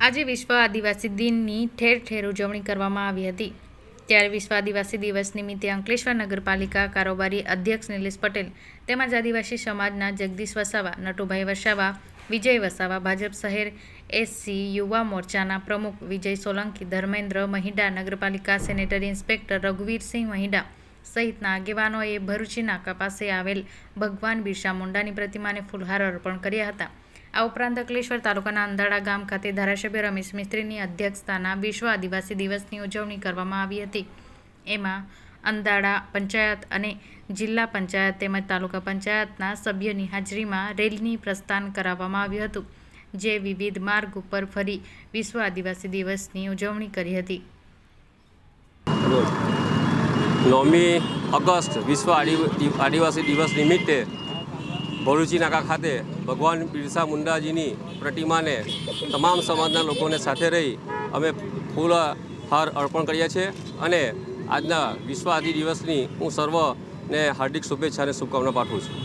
આજે વિશ્વ આદિવાસી દિનની ઠેર ઠેર ઉજવણી કરવામાં આવી હતી. ત્યારે વિશ્વ આદિવાસી દિવસ નિમિત્તે અંકલેશ્વર નગરપાલિકા કારોબારી અધ્યક્ષ નિલેશ પટેલ તેમજ આદિવાસી સમાજના જગદીશ વસાવા, નટુભાઈ વસાવા, વિજય વસાવા, ભાજપ શહેર એસસી યુવા મોરચાના પ્રમુખ વિજય સોલંકી, ધર્મેન્દ્ર મહિડા, નગરપાલિકા સેનેટરી ઇન્સ્પેક્ટર રઘુવીરસિંહ મહિડા સહિતના આગેવાનોએ ભરૂચી નાકા પાસે આવેલ ભગવાન બિરસા મુંડાની પ્રતિમાને ફૂલહાર અર્પણ કર્યા હતા. આ ઉપરાંત અંકલેશ્વર તાલુકાના અંધાડા ગામ ખાતે ધારાસભ્ય રમેશ મિસ્ત્રીની અધ્યક્ષતાના વિશ્વ આદિવાસી દિવસની ઉજવણી કરવામાં આવી હતી. એમાં અંધાડા પંચાયત અને જિલ્લા પંચાયત તેમજ તાલુકા પંચાયતના સભ્યની હાજરીમાં રેલીની પ્રસ્થાન કરાવવામાં આવ્યું હતું, જે વિવિધ માર્ગ ઉપર ફરી વિશ્વ આદિવાસી દિવસની ઉજવણી કરી હતી. નવમી ઓગસ્ટ વિશ્વ આદિવાસી દિવસ નિમિત્તે ભરૂચી નાકા ખાતે ભગવાન બિરસા મુંડાજીની પ્રતિમાને તમામ સમાજના લોકોને સાથે રહી અમે ફૂલ હાર અર્પણ કર્યા છે અને આજના વિશ્વ આદિ દિવસની હું સર્વને હાર્દિક શુભેચ્છા અને શુભકામના પાઠવું છું.